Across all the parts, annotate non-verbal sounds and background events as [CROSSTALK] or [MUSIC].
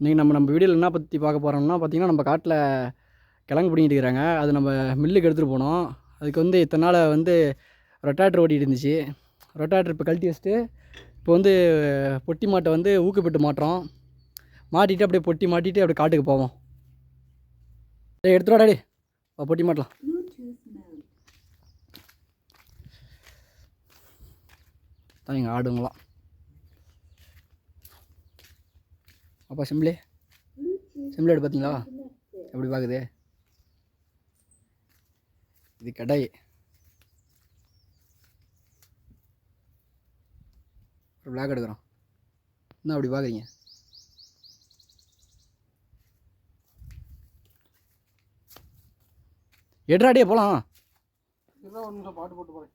இன்றைக்கி நம்ம நம்ம வீடியோவில் என்ன பற்றி பார்க்க போகிறோம்னா பார்த்திங்கன்னா நம்ம காட்டில் கிழங்கு பிடிங்கிட்டு இருக்கிறாங்க. அது நம்ம மில்லுக்கு எடுத்துகிட்டு போனோம். அதுக்கு வந்து இத்தனை நாள் வந்து ரொட்டாட்டர் ஓட்டிகிட்டு இருந்துச்சு. ரொட்டாட்டர் இப்போ கழட்டி வச்சுட்டு இப்போ வந்து பொட்டி மாட்டை வந்து ஊக்குப்பட்டு மாட்டுறோம். மாட்டிட்டு அப்படியே பொட்டி மாட்டிட்டு அப்படியே காட்டுக்கு போவோம். டேய் எடுத்துட்டு பொட்டி மாட்டலாம். தான் எங்கள் ஆடுங்களாம். அப்பா சிம்லே சிம்லே எடு பார்த்தீங்களா? எப்படி பார்க்குது? இது கடை. ஒரு பிளாக் எடுக்கிறோம். என்ன அப்படி பார்க்குறீங்க. எட்ராடியே போகலாம் பாட்டு போட்டு போகிறேன்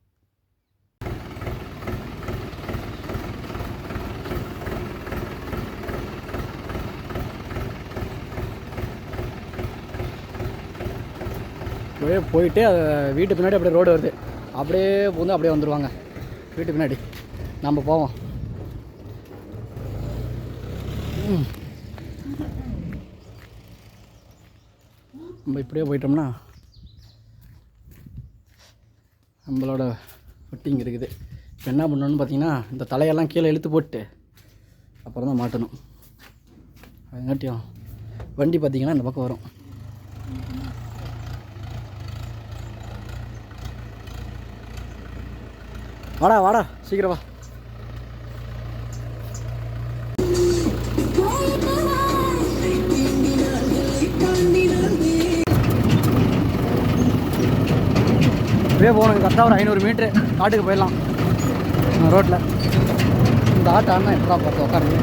அப்படியே போயிட்டு வீட்டு பின்னாடி அப்படியே ரோடு வருது. அப்படியே பூந்து அப்படியே வந்துடுவாங்க வீட்டு பின்னாடி. நம்ம போவோம். நம்ம இப்படியே போயிட்டோம்னா நம்மளோட ஒட்டிங்க இருக்குது. இப்போ என்ன பண்ணணும்னு பார்த்தீங்கன்னா இந்த தலையெல்லாம் கீழே இழுத்து போட்டு அப்புறம் தான் மாட்டணும் அதுங்காட்டியும் வண்டி பார்த்தீங்கன்னா இந்த பக்கம் வரும். வாடா வாடா சீக்கிரம் வா. அப்படியே போகணும். கரெக்டாக ஒரு ஐநூறு மீட்ரு காட்டுக்கு போயிடலாம். ரோட்டில் இந்த ஆட்டோ அண்ணா எப்படா பார்த்து உட்காருங்க.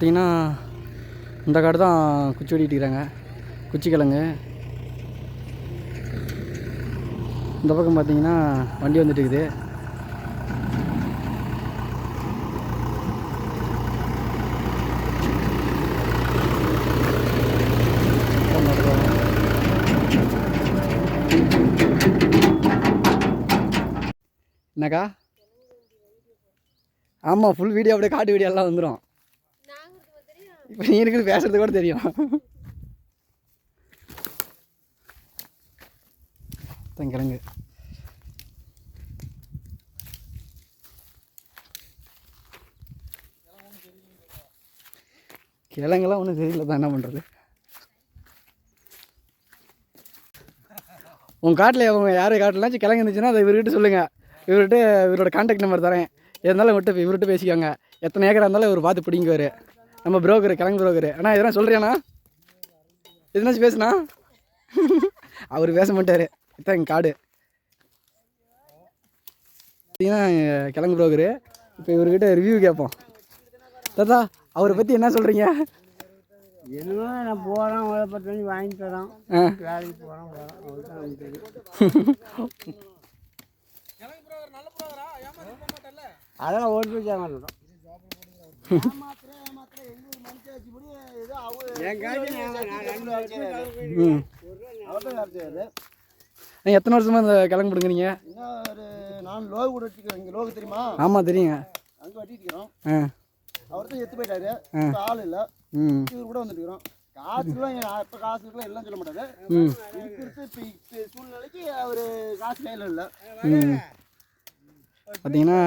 பார்த்தீங்கன்னா இந்த காடு தான் குச்சி வெட்டிட்டு இருக்கிறாங்க குச்சி கிழங்கு. இந்த பக்கம் பார்த்தீங்கன்னா வண்டி வந்துட்டு இருக்குது. என்னக்கா? ஆமாம் ஃபுல் வீடியோ அப்படியே காட்டு வீடியோ எல்லாம் வந்துடும் இப்போ நீ இருக்குது பேசுறது கூட தெரியும். தான் கிழங்கு கிழங்கெல்லாம் ஒன்றும் தெரியல தான் என்ன பண்ணுறது உங்கள் காட்டில் அவங்க யார் காட்டிலாச்சும் கிழங்கு இருந்துச்சுன்னா அதை இவர்கிட்ட சொல்லுங்கள் இவர்கிட்ட இவரோட கான்டாக்ட் நம்பர் தரேன். இருந்தாலும் விட்டு இவர்கிட்ட பேசிக்கோங்க. எத்தனை ஏக்கராக இருந்தாலும் இவர் பார்த்து பிடிங்குவார். நம்ம புரோக்கர் கிழங்கு புரோக்கர் அண்ணா இதெல்லாம் சொல்கிறியாண்ணா எதுனாச்சும் பேசுனா அவர் பேச மாட்டார். இதான் எங்கள் காடு. பார்த்தீங்கன்னா கிழங்கு புரோக்கரு இப்போ இவர்கிட்ட ரிவ்யூ கேட்போம். தாத்தா அவரை பற்றி என்ன சொல்கிறீங்க என்னமோ நான் போகிறேன் உங்களை பத்து மணி வாங்கி தரோம் ஆ. வேலைக்கு போகிறேன் அதெல்லாம் ஓட்டு போய் [LAUGHS] வருஷம் எத்தனை வருஷமாக இந்த கிழங்கு பிடுங்குறீங்க? ஒரு நான் லோகு கூட வச்சுக்கிறேன் இங்கே லோகு தெரியுமா? ஆமாம் தெரியுங்க அங்கே வெட்டிக்கிறோம் அவர் தான் எத்து போயிட்டாரு. ஆள் இல்லை. இவர் கூட வந்துட்டுக்கிறோம் காசுலாம் இப்போ காசு இருக்கலாம் எல்லாம் சொல்ல மாட்டாரு. ம். இருக்கிறது இப்போ சூழ்நிலைக்கு அவர் காசு கையில் இல்லை. ம். பார்த்தீங்கன்னா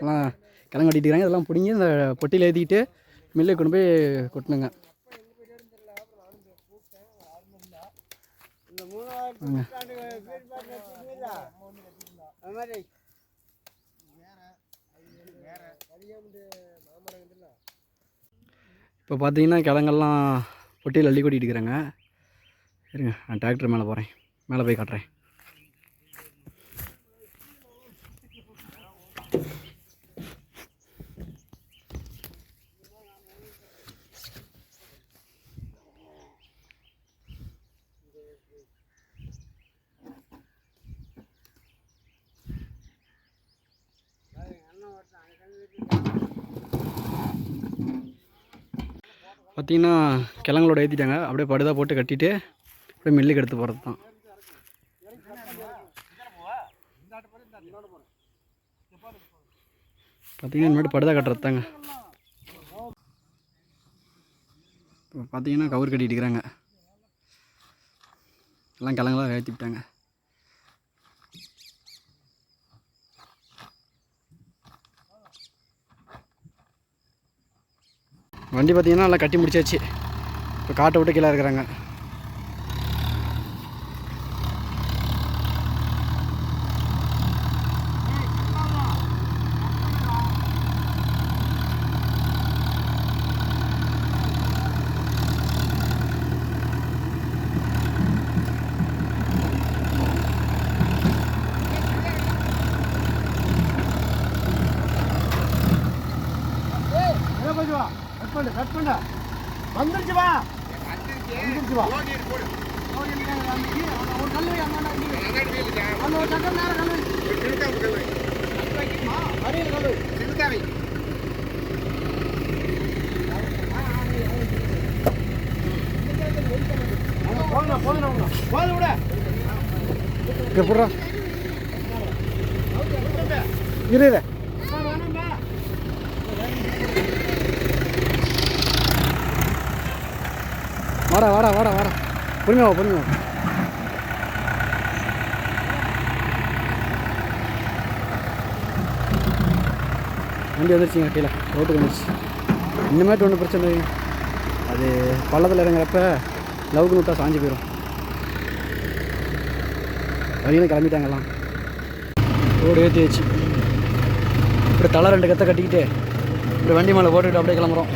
எல்லாம் கிழங்கு இருக்காங்க. இதெல்லாம் பிடிங்கி இந்த பொட்டியில் ஏற்றிக்கிட்டு மில்லுக்கு கொண்டு போய் கொட்டணுங்க இந்த மூணாயிரத்தி நூற்றாண்டு பேர் பார்த்து அது மாதிரி இப்போ பார்த்தீங்கன்னா கிழங்கெல்லாம் பொட்டியில் அள்ளி கொட்டிட்டு இருக்கிறாங்க. இருங்க நான் டிராக்டர் மேலே போகிறேன் மேலே போய் காட்டுறேன். பார்த்தீங்கன்னா கிழங்களோட ஏற்றிட்டாங்க அப்படியே படுதா போட்டு கட்டிட்டு அப்படியே மில்லுக்கு எடுத்து போகிறது தான் பார்த்தீங்கன்னா இனிமேட்டு படுதா கட்டுறது தாங்க இப்போ பார்த்தீங்கன்னா கவர் கட்டிட்டு இருக்கிறாங்க. எல்லாம் கிழங்கெல்லாம் ஏற்றி விட்டாங்க வண்டி பார்த்திங்கன்னா நல்லா கட்டி முடிச்சாச்சு. இப்போ காட்டை விட்டு கீழே இருக்கிறாங்க கட் பண்ணு கட் பண்ணு. வந்துருச்சு வா. வந்துருச்சு வா. ஒரு கல் வை, அந்தாண்ட இருக்கு. அந்த ஒரு சக்கரம் நேரம் கல் வை. அடியில் கல் வை. ஆமா, போதும் போதும் போதும் விட. எப்படா இரு. வாடா வாடா வாடா வாடா. பொறுமையா வா வண்டி வந்துருச்சுங்க கீழே. ரோட்டுக்கு வந்துருச்சு. இனிமேட்டு ஒன்றும் பிரச்சனை இல்லைங்க. அது பள்ளத்தில் இறங்குறப்ப லவுக்கு விட்டா சாஞ்சு போயிடும் வழியில் கிளம்பிட்டாங்கலாம் ரோடு ஏற்றி வச்சு இப்படி தலை ரெண்டு கத்தை கட்டிக்கிட்டு இப்படி வண்டி மேலே போட்டுக்கிட்டு அப்படியே கிளம்புறோம்.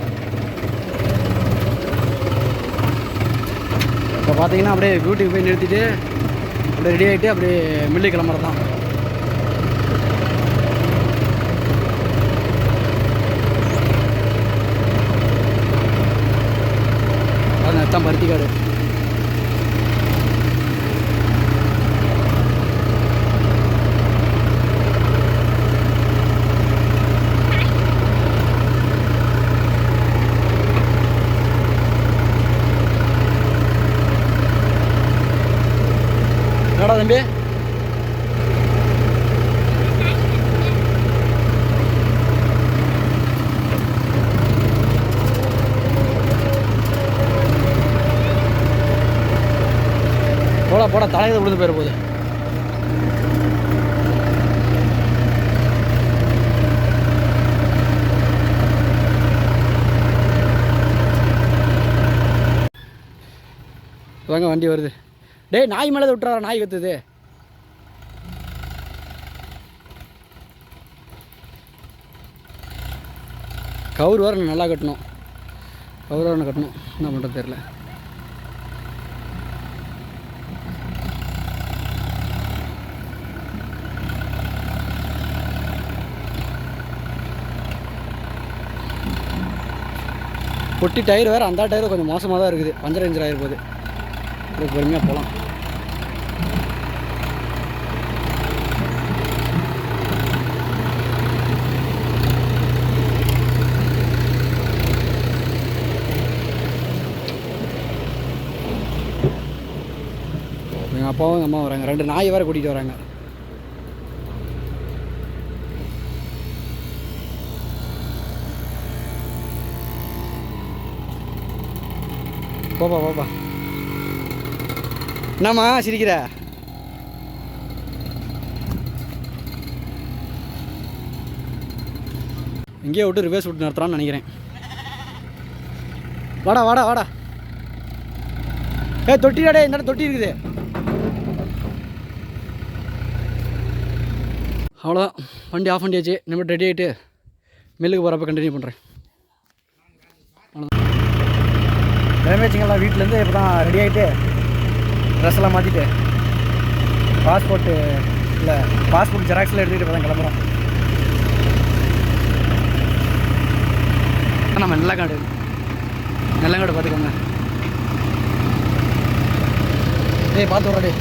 இப்போ பார்த்தீங்கன்னா அப்படியே வீட்டுக்கு போய் நிறுத்திட்டு அப்படியே ரெடி ஆகிட்டு அப்படியே மில்லு கிளம்புறது தான் அதுதான் பருத்தி காடு பாருங்க வண்டி வருது. டேய் நாய் மேலே விட்டுறா நாய் கத்துது. கவுர் வர நல்லா கட்டணும். கவுர் வர கட்டணும். என்ன பண்ணுறது தெரில பொட்டி டயர் வேறு அந்த டயர் கொஞ்சம் மோசமாக தான் இருக்குது. பஞ்சர் இன்ஜர் ஆகிருப்போது இப்படி பொறுமையாக போகலாம் எங்கள் அப்பாவும் எங்கள் அம்மா வராங்க. ரெண்டு நாய் வேறு கூட்டிகிட்டு வராங்க. போப்பா போப்பா. என்னம்மா சிரிக்கிற? இங்கேயே விட்டு ரிவர்ஸ் விட்டு நடத்துகிறான்னு நினைக்கிறேன். வாடா வாடா வாடா. ஏ தொட்டிடாடே இந்த இடம் தொட்டி இருக்குது. அவ்வளோதான் வண்டி ஆஃப் பண்ணியாச்சு. நம்ம ரெடி ஆகிட்டு மில்லுக்கு போகிறப்ப கண்டினியூ பண்ணுறேன் கிளம்பிச்சிங்களா வீட்டிலேருந்து இப்போ தான் ரெடி ஆகிட்டு ட்ரெஸ் எல்லாம் மாற்றிட்டு பாஸ்போர்ட்டு இல்லை பாஸ்போர்ட் ஜெராக்ஸில் எடுத்துக்கிட்டு இப்போ தான் கிளம்புறோம் நம்ம நெல்லக்காடு நெல்லங்காடு பார்த்துக்கோங்க. ஏய் பார்த்து விட்றா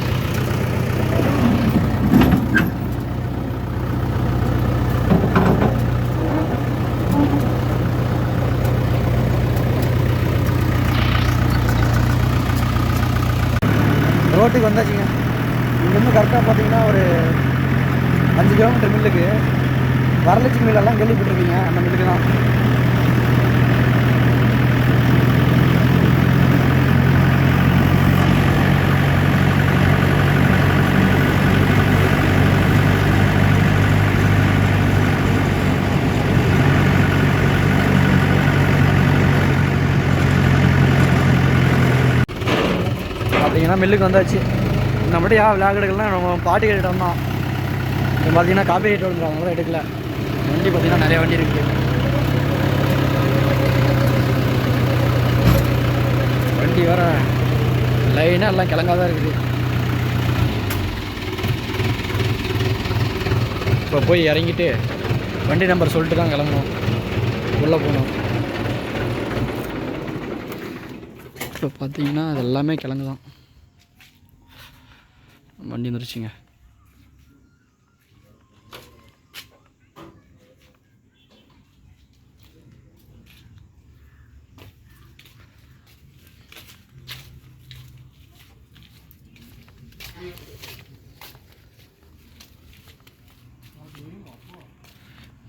இடத்துக்கு வந்தாச்சுங்க. இங்கேருந்து கரெக்டாக பார்த்தீங்கன்னா ஒரு அஞ்சு கிலோமீட்டர் மில்லுக்கு வரலட்சுமி மில்லெல்லாம் கேள்விப்பட்டிருக்கீங்க அந்த மில்லுக்கு தான். பார்த்தீங்கன்னா மில்லுக்கு வந்தாச்சு. இந்த மட்டும் யா விளாக் எடுக்கலாம் நம்ம பாட்டு கேட்டுட்டு வந்தோம் இப்போ பார்த்தீங்கன்னா காப்பி ரேட் வந்துடும் எடுக்கல. வண்டி பார்த்தீங்கன்னா நிறைய வண்டி இருக்குது வண்டி வேற லைனாக எல்லாம் கிழங்கா தான் இருக்குது. இப்போ போய் இறங்கிட்டு வண்டி நம்பர் சொல்லிட்டு தான் கிளம்பணும் உள்ளே போகணும் இப்போ பார்த்தீங்கன்னா அது எல்லாமே கிழங்கு தான் வண்டி வந்துருச்சுங்க.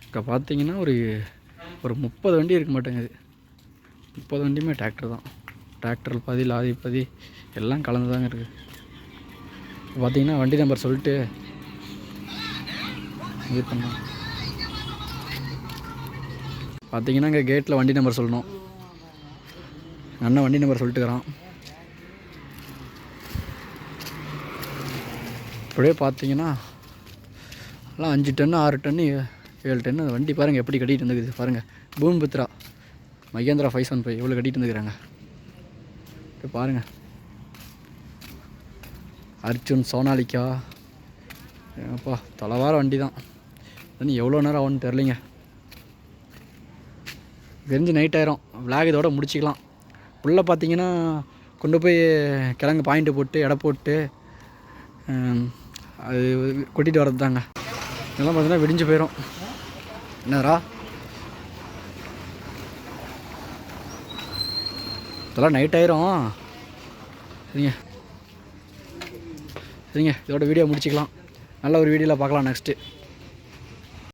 இப்போ பார்த்தீங்கன்னா ஒரு ஒரு முப்பது வண்டி இருக்க மாட்டேங்குது. முப்பது வண்டியுமே டிராக்டர் தான். டிராக்டர் பதி லாரி பதி எல்லாம் கலந்து தாங்க இருக்குது இப்போ பார்த்தீங்கன்னா வண்டி நம்பர் சொல்லிட்டு இது பண்ணோம் பார்த்தீங்கன்னா இங்கே கேட்டில் வண்டி நம்பர் சொல்லணும். அண்ணன் வண்டி நம்பர் சொல்லிட்டுக்கிறான் இப்படியே பார்த்தீங்கன்னா எல்லாம் அஞ்சு டன்னு ஆறு டன்னு ஏழு டன்னு அந்த வண்டி பாருங்கள் எப்படி கட்டிட்டு வந்துக்குது பாருங்கள் பூம்புத்ரா மகேந்திரா ஃபைவ் செவன் ஃபைவ். எவ்வளோ கட்டிட்டு வந்துக்கிறாங்க இப்போ பாருங்கள் அர்ஜுன் சோனாலிக்கா ஏப்பா தலைவார வண்டி தான் இன்னும் எவ்வளோ நேரம் ஆகும்னு தெரிலிங்க தெரிஞ்சு நைட் ஆயிரும். விளாக் இதோட முடிச்சிக்கலாம். உள்ளே பார்த்தீங்கன்னா கொண்டு போய் கிழங்கு பாயிண்ட்டு போட்டு எடை போட்டு அது கொட்டிட்டு வர்றது தாங்க இதெல்லாம் பார்த்தீங்கன்னா விடிஞ்சு போயிடும் என்னடா? இதெல்லாம் நைட் ஆயிரும். சரிங்க. சரிங்க இதோட வீடியோ முடிச்சிக்கலாம். நல்ல ஒரு வீடியோவில் பார்க்கலாம் நெக்ஸ்ட்டு